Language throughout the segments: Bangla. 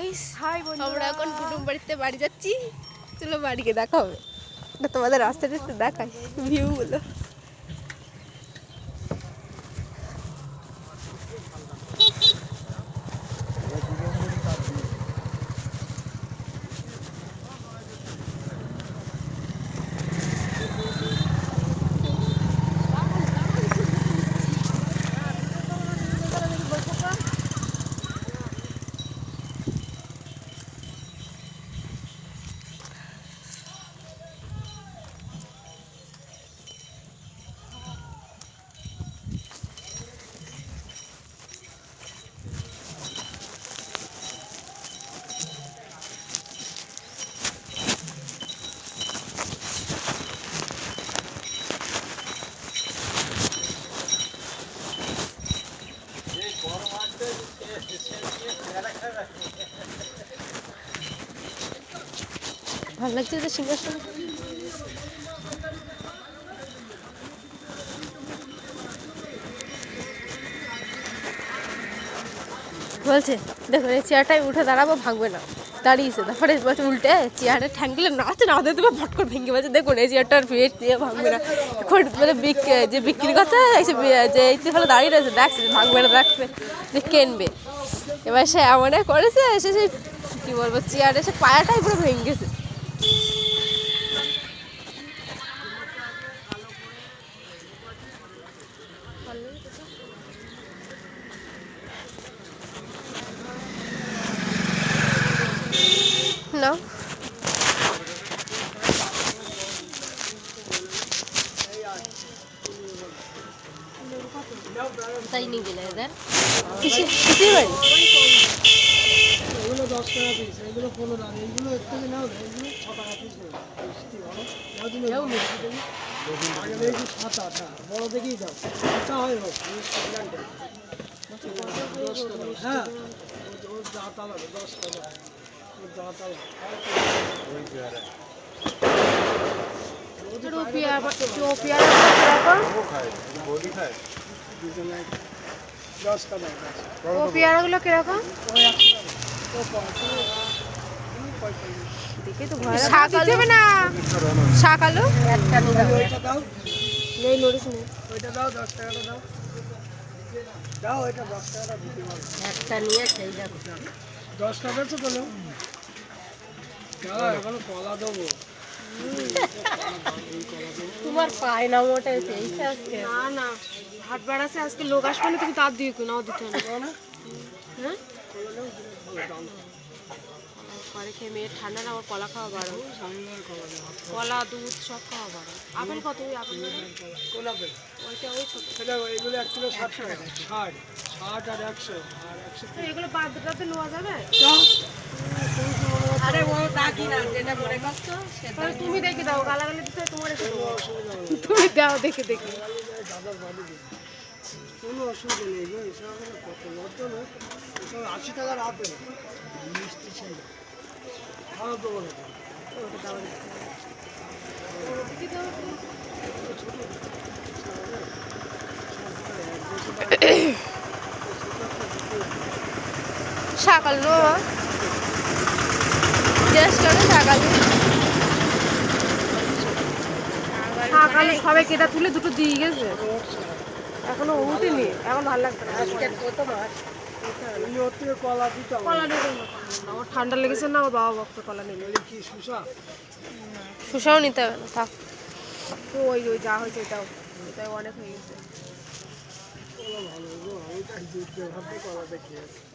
গাইস আমরা এখন কুটুম বাড়িতে বাড়ি যাচ্ছি। চলো বাড়িকে দেখা হবে। এটা তোমাদের রাস্তাটা দেখাই ভিউগুলো ভালো লাগছে যে সিংহাসন? বলছে, দেখো, এই চেয়ারটায় উঠে দাঁড়াবো, ভাঙবে না। দাঁড়িয়েছে, তারপরে বলছে, উল্টে, চেয়ারে ঠ্যাং দিলে নাচে, না দিতে ভট করে ভেঙে বলছে, দেখুন, এই চেয়ারটার পেট দিয়ে ভাঙবে না। এখন মানে যে বিক্রি করতে এসে যে এই হলো দাঁড়িয়ে রয়েছে, দেখছে, ভাঙবে না দেখবে যে কেনবে। এবার সে এমন করেছে, এসে সে কী বলব, চেয়ারে এসে পায়াটাই পুরো ভেঙে গেছে। না? তাই নিয়ে গেলে এদের। কিসে কিসে বাড়ি? এগুলো দশ টাকা পিস এগুলো পনেরো টাকা এইগুলো এর থেকে নাও এগুলো ছ টাকা পিস নেবে মিষ্টি ভালো নাও। তুমি মিষ্টি দেবো আগে দেখি সাত আট হ্যাঁ বড় দেখেই দাও। আচ্ছা হয় হোক মিষ্টি গ্রান্ডে দশ টাকা। হ্যাঁ ও- ওর দাঁত আলাদা দশ টাকা। ও পেয়ারাগুলো কীরকম? দেখে তো শাক আলু? না। শাক আলু? ওইটা দাও। নেই নড়িস ওইটা দাও দশ টাকাটা দাও। দাও ওইটা দশ টাকাটা দিতে একটা নিয়ে সেই দশ টাকা তো পেল দাও এখানে কলা দেবো তোমার পায় না মোটে সেইটা আজকে। না না হাট বাড়াছে আজকে লোক আসবে না তুমি তার দিয়ে নাও দিতে হ্যাঁ? ঘরে খেয়ে মেয়ের ঠান্ডা না আমার কলা খাওয়া বারো কলা দুধ সব খাওয়া বারো আপেল কত? ওই আপেল ওইটা ওই ছোট। এগুলো এক কিলো ষাট টাকা। ষাট ষাট আর একশো। আর একশো তো এগুলো বাদ দিতে নেওয়া যাবে? দাও আরে ও ডাকি না যেটা মনে করছ সেটা। তুমি দেখে দাও গালাগালি দিতে তোমার তুমি দাও দেখে দেখে। কোনো অসুবিধা নেই গো এসব কত লজ্জা এসব আশি টাকার আপেল মিষ্টি ছিল। খাওয়া না করো শাক আলু সবাই কেটা তুলে দুটো দিয়ে গেছে। এখনও উঠেনি এখন ভালো লাগছে না। ঠান্ডা লেগেছে না আমার বাবা বক্ত কলা নেই এই কি শুষা শুষাও নিতে হবে না থাক। তো ওই ওই যা হয়েছে এটাও এটাই অনেক হয়ে গেছে।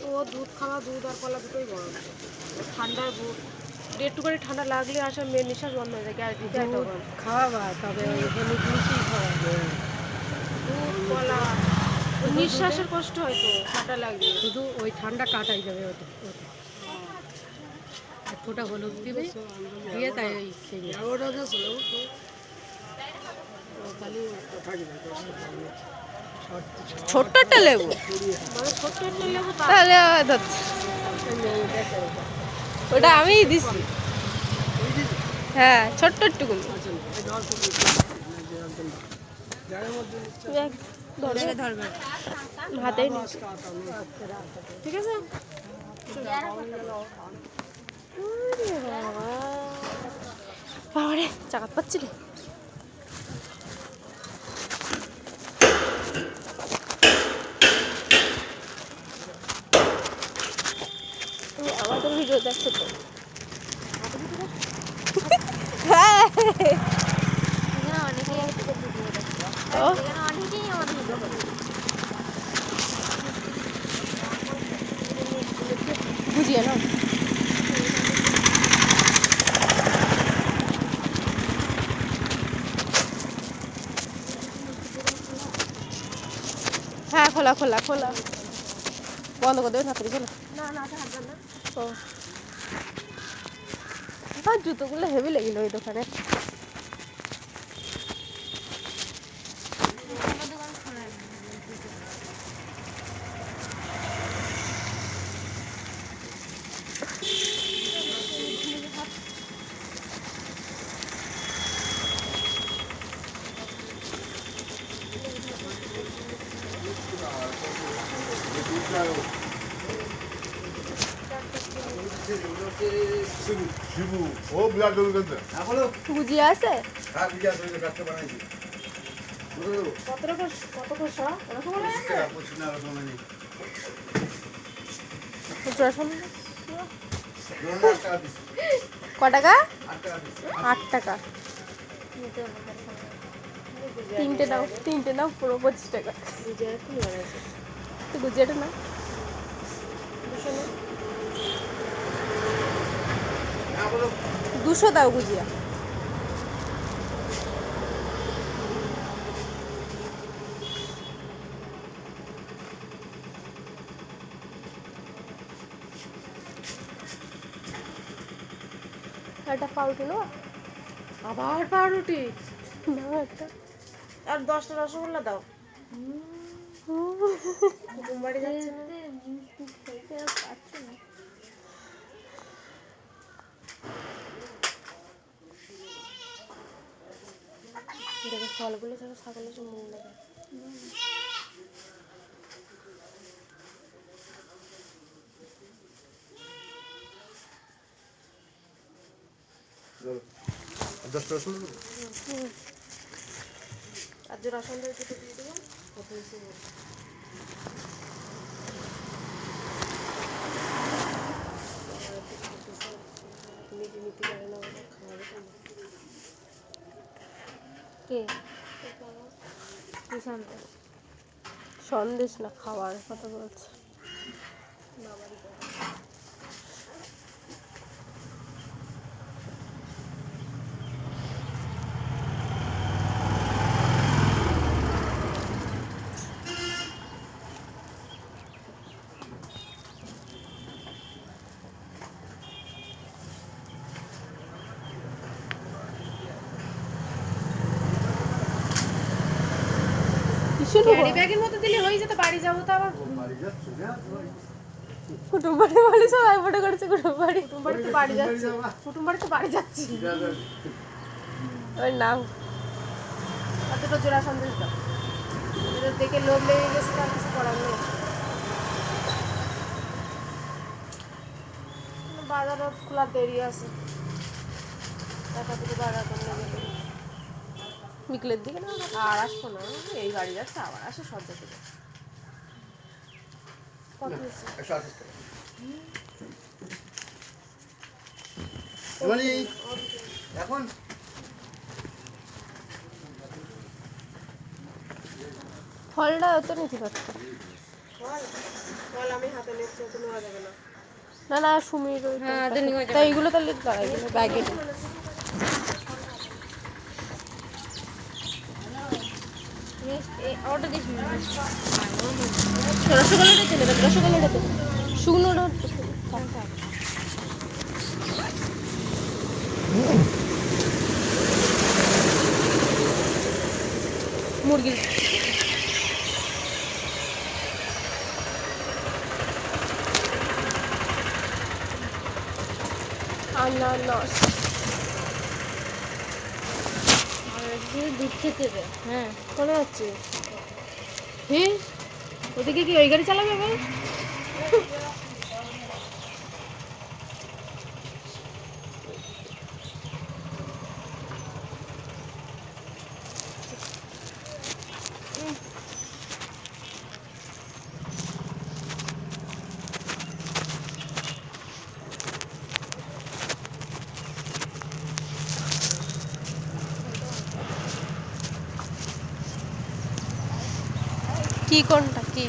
ও দুধ খাওয়া দুধ আর কলা দুটোই গরম। ঠান্ডার বুট একটু করে ঠান্ডা লাগলে আসে মেয়ের নিঃশ্বাস বন্ধ হয়ে যায় গ্যাস দিতে খাওয়া তবে হলুদ মিষ্টি খাওয়া দুধ কলা নিঃশ্বাসের কষ্ট হয় তো ঠান্ডা লাগলে। শুধু ওই ঠান্ডা কাটাই যাবে ওটা এক ফোঁটা হলুদ দিবে দিয়ে তাই ওই এগারোটা খালি থাকি না দশ টাকা ষাট ছোট্ট লেবু? তাহলে। ওটা আমিই দিছি। হ্যাঁ ছোট্ট একটুকুনি চাকাত পাচ্ছি রে তুমি আমাদের ভিডিও দেখছ তো। হ্যাঁ ও বুঝিয়ে না হ্যাঁ খোলা খোলা খোলা। বন্ধ করে দেবে না না থাকবে না। ও। আর জুতোগুলো হেভি লেগেলো ওই দোকানে। শিবু ও বিরাট গরু কিনতে বুঝিয়ে আছে? হ্যাঁ বিজয় সঙ্গে কাটতে বানাইছি। কত রকম কত কষা? ওরকম না? নেই। ক টাকা? আট টাকা। তিনটে নাও তিনটে নাও পুরো পঁচিশ টাকা। গুজিয়াটা না হ্যাঁ বলো দুশো দাও গুজিয়া। একটা পাউরুটি নেওয়া? আবার পাউরুটি? নাও একটা। আর দশটা রসগোল্লা দাও। কুমবাড়ি যাচ্ছে না। দেখো ফলগুলো ছাড়া ছাগলের যে মন লাগে টাকা আর যে রসুন দুটো দিয়ে দেবেন কত হয়েছে বলুন। তুমি কি নিতে পারে না ওরা খাওয়াবে তো না। কে সন্দেশ না খাওয়ার কথা বলছে। ক্যারি ব্যাগের মতো দিলে হয়ে যেত বাড়ি যাব তো আবার। কুটুম বাড়ি বলে সবাই ফটো করেছে কুটুম বাড়ি কুটুম বাড়ি তো বাড়ি যাচ্ছি। কুটুম বাড়ি তো বাড়ি যাচ্ছি। নাম। আর দুটো জোড়া সন্দেশ দাও। দেখে লোভ লেগে গেছে তার কিছু করার নেই। বাজার খোলা দেরি আছে। টাকা থেকে বাজার করে নেবে বিকেলের দিকে না আর আসব না। এই বাড়ি যাচ্ছে আবার আসে সজ্জা থেকে। এখন? ফলটা অত নিতে পারতো ফল ফল আমি হাতে নিচ্ছি তো নেওয়া যাবে না। না না সুমির ওই তো- তাই এইগুলো তাহলে দাঁড়াই গেলো ব্যাগে রসগোল্লাটা চেনে দেবে রসগোল্লাটা দেবে শুকনোটা থাক, থাক। আনারস দুধ খেতে হ্যাঁ। কোনে যাচ্ছে হ্যাঁ ওদিকে কি ওই গাড়ি চালাবে ভাই? কি কোনটা? কি?